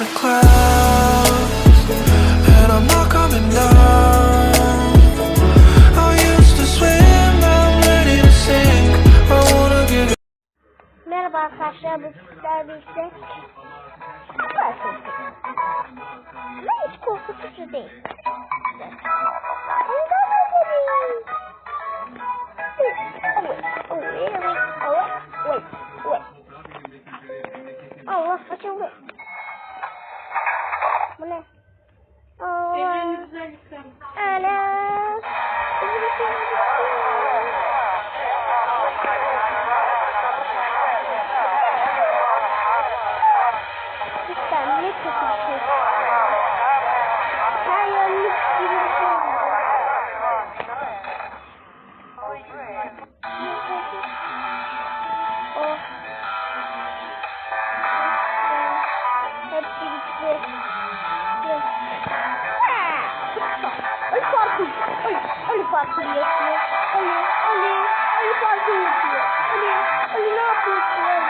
the clouds, and I'm not coming down. I used to swim, now I'm ready to sink. I wanna give Merhaba arkadaşlar, bu sizler birlikte Süper Korkutucu. Ama hiç korkutucu değil. Ondan özeliyim. Allah saçımı. Bu ne? Allah. Ana. Cidden Ali parkur yapıyor. Ali, Ali, Ali parkur yapıyor. Ali, Ali ne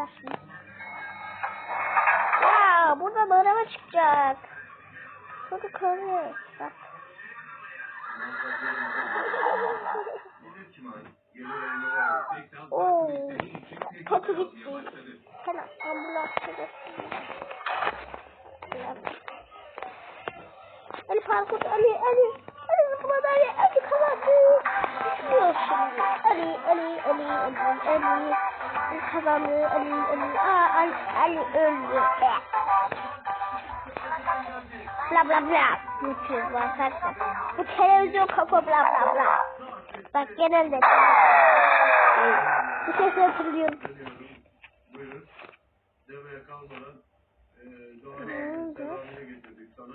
Arkadaşlar. Ya burada araba çıkacak. Burada körüyor. Bak. Oo. Kötü gitti. Hemen ambulans. Ali parkur Ali Ali Ali zıpladı Ali Ali kazandı. Gidiyor şimdi. Ali Ali Ali Ali Ali Ali kazandı Ali Ali Aa Ali, Ali öldü. Bla bla bla. YouTube arkadaşlar. Bu televizyon kafa bla bla bla. Bak genelde. Bir şey hatırlıyorum. buyurun. Demeye kalmadan e, doğanın devamını getirdik sana.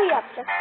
Hadi parkur yapacaksın.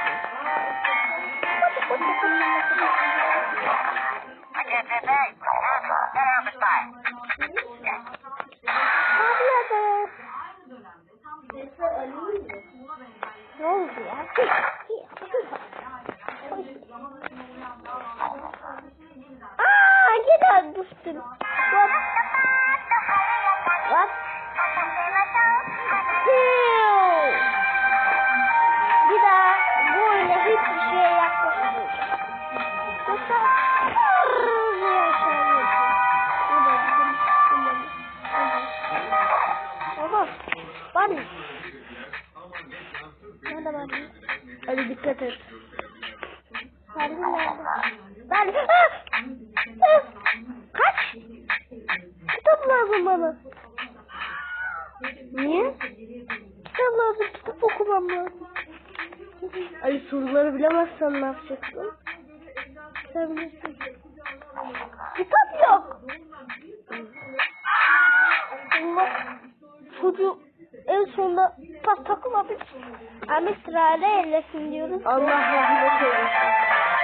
kazanmalı. Niye? Kitap lazım. Kitap okumam lazım. Ali soruları bilemezsen ne yapacaksın? Sen bilirsin. Kitap yok. Allah çocuğu en sonunda pas takım atıp Ahmet sırayla ellesin diyoruz. Allah rahmet eylesin.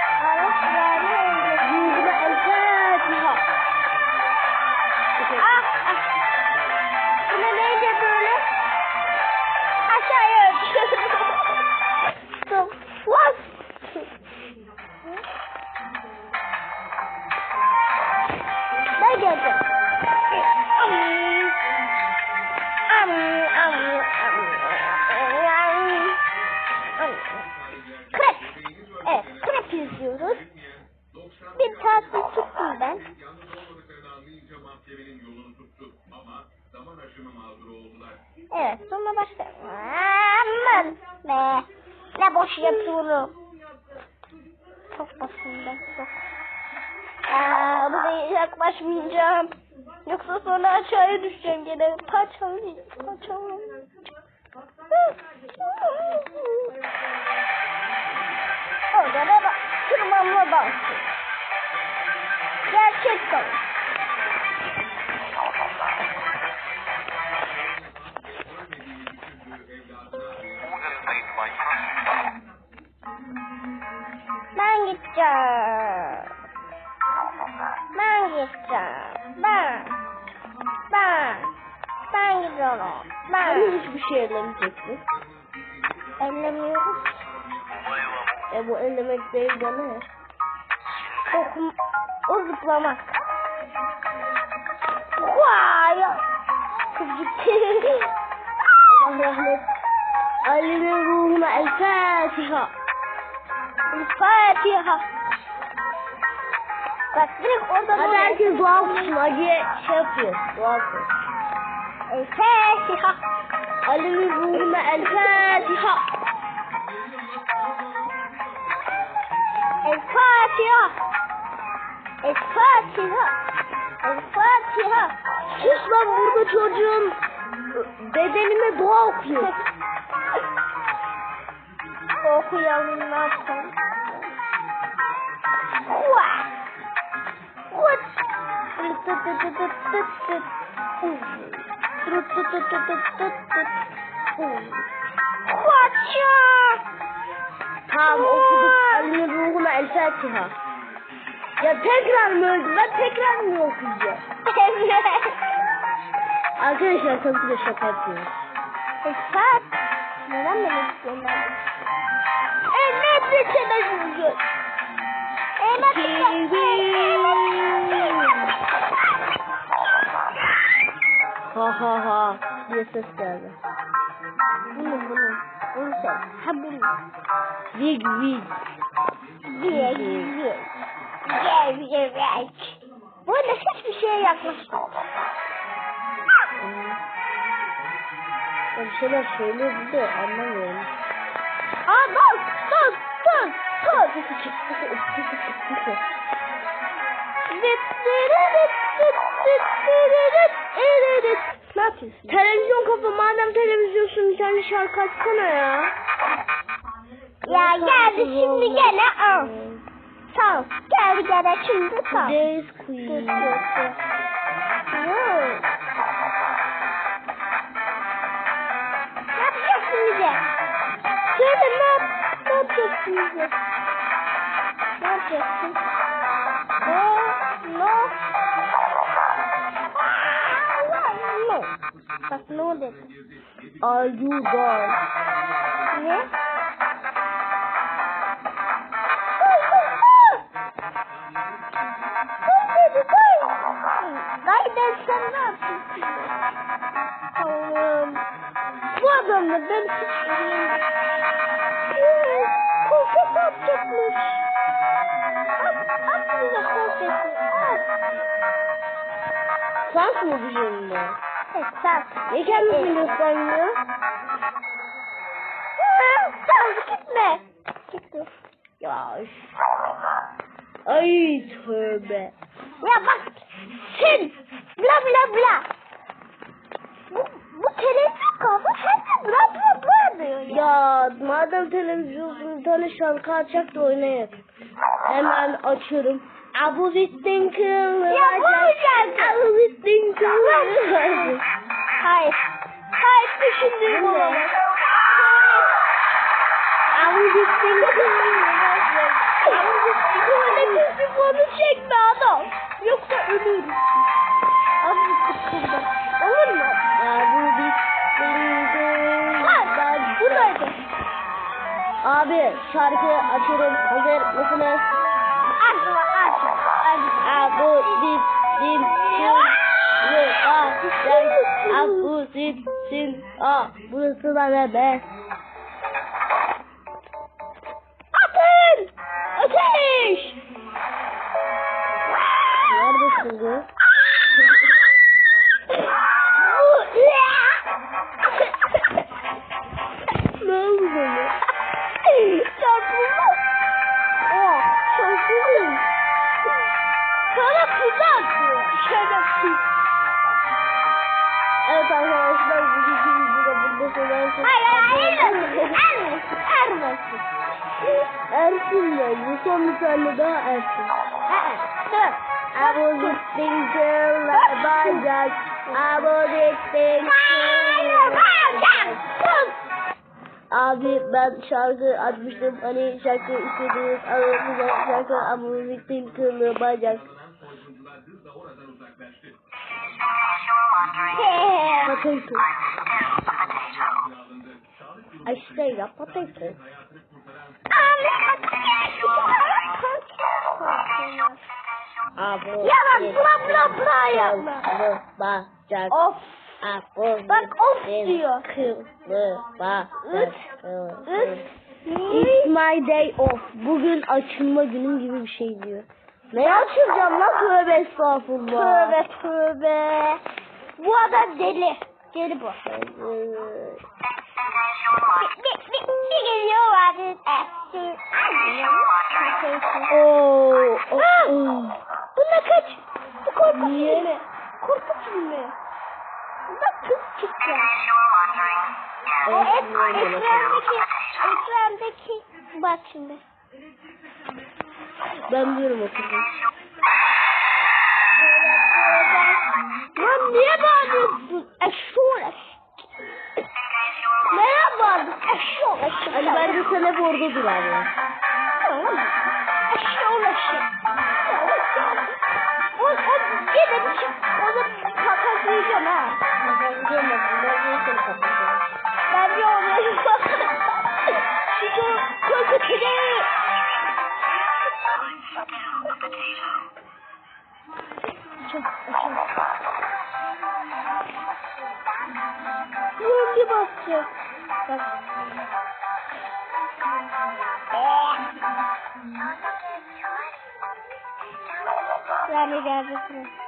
Zaman aşımı mağduru oldular. Evet, sonra başka. Aman be. Ne boş yapıyorum. Çok basında. Çok. Aa, buraya yaklaşmayacağım. Yoksa sonra aşağıya düşeceğim gene. Parçalayayım, parçalayayım. Orada da. Tırmanma dansı. Düşündüğü evladına Ben gideceğim. Ben gideceğim. Ben. Ben. Ben gidiyorum. Ben. Hani hiçbir şey ellemeyeceksin. Ellemiyoruz. E bu ellemek değil de ne? Okum. O zıplamak. Vay. Kızık. Allah rahmet. Ali'nin ruhuna el Fatiha. Fatiha. Bak direkt orada Hadi herkes dua okusun. Hadi şey yapıyor. Dua okuyor. El Fatiha. Ali'nin ruhuna el Fatiha. El Fatiha. El Fatiha. El Fatiha. Sus lan burada çocuğun bedenine dua okuyor. Okuyalım ne yapalım. Tut tut. Watcha. Tamam okuduk. Ali'nin ruhuna el Fatiha. Ya tekrar mı öldü? Ben tekrar mı okuyacağım? Arkadaşlar tabii ki de şaka yapıyoruz. Esat. Neden beni istiyorsun? Evet bir televizyon. Evet Ha ha ha diye ses geldi. Bunu bunu. Bunu sen. Ha bunu. Vig vig. Diye diye. Diye diye diye. Böyle hiçbir şeye yaklaşma. Ya bir şeyler söylüyordu da anlamıyorum. Aa dur dur dur dur. Ne yapıyorsun? Televizyon kafa madem televizyonsun bir tane şarkı açsana ya. Ya geldi şimdi gene al. Sağ ol. Geldi gene şimdi sağ ol. Today's Dur, Queen. dur, dur. Yok. Ne yapacaksın bize? Söyle ne, yap ne yapacaksın bize? Ne yapacaksın? No, no. No. Bak no dedim. Are you gone? Ne? Ben sana ne şimdi? Allah'ım. Bu adamla ben hiç konfet atacakmış. At, at bize konfeti. At. Sans mı bu şimdi? Evet, sen. Niye kendisi göstermiyor? Ha, Sen gitme. Gitti. Ya. Ay tövbe. Ya bak sen bla bla bla. Bu, bu televizyon kafa herkes bla bla bla diyor ya. Ya madem televizyonun tane şarkı açacak da oynayalım. Hemen açıyorum. I was thinking Ya bu şarkı. I was thinking Hayır. Hayır Tuvalet peşindeyim Bu ne? olamaz. Avuzun Tuvaletin sifonu çekme adam. Yoksa ölürüz. Abi kıpkırdı. Olur mu? Ha, buradaydı. Abi şarkı açıyorum. Hazır mısınız? Aç, aç, aç. Abi biz din din. Abi sin sin. Aa, burası da ne be? oldu. ne oldu böyle? Çarpıldı. Oh, çarpıldı. Sana tuzak. Şerefsiz. Evet arkadaşlar bu videoyu burada burada söylersin. Hayır hayır hayır. Ermesin. Ermesin. Ersin ya. Bu son bir tane daha Ersin. Ha, ha. Tamam. I was listening to Bajaj. I was listening to Abi ben şarkı atmıştım. Hani şarkı istediğiniz aramızda şarkı ama müzikten kırılır bacak. Potato. I say a potato. I'm a potato. Ya bak bla bla bla yapma. Of. Bak of diyor. Bacak Üf. It's my day off. Bugün açılma günüm gibi bir şey diyor. Ne açılacağım lan tövbe estağfurullah. Tövbe tövbe. Bu adam deli. Deli bu. Bir, bir, bir, geliyor vardı. Oo, o- Ah! oo. Bunda kaç. Bu korku Niye? filmi. Korku filmi. Bunda kız çıktı. O ek, ekrandaki, ekrandaki, bak şimdi. Ben diyorum o kızı. Lan niye bağırıyorsun? Eşşoğlu. Neye bağırdın? Eşşoğlu. Hani bence sen hep orada dur abi. Eşşoğlu. Bir de bir şey onu bir pataklayacağım ha. Pataklayacağım ben. Pataklayacağım pataklayacağım. Ben bir onu Çünkü çocuk bile. Çok çok. Yürü basacak. Bak. Yani geldi.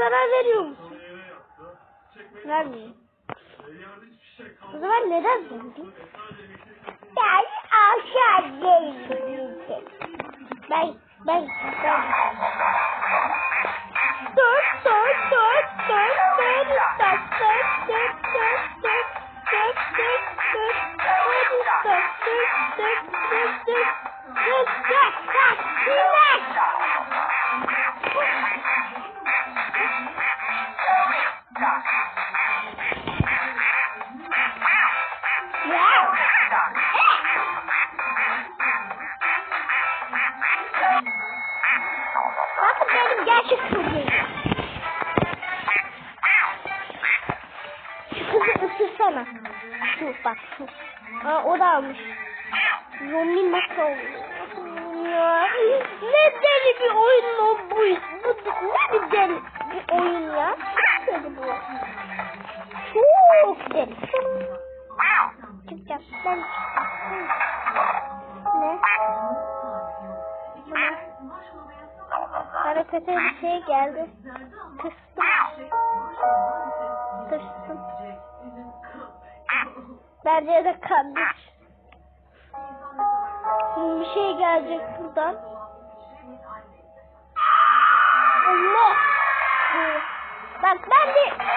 zarar veriyor musun? Vermiyor. O zaman neden durdun? Ben aşağıdayım. Ben, ben, ben. Dur, dur, dur, dur, dur, dur, dur. Isırsana. Şu bak şu. Ha, o da almış. Zombi nasıl oluyor? Ya, Ne deli bir oyun o bu. bu ne bir deli bir oyun ya. Çok deli bu. Çok deli. Çıkacağım. Ben. Ne? Kötü bir şey geldi. De kanmış. Şimdi bir şey gelecek buradan. Allah! Bak ben de...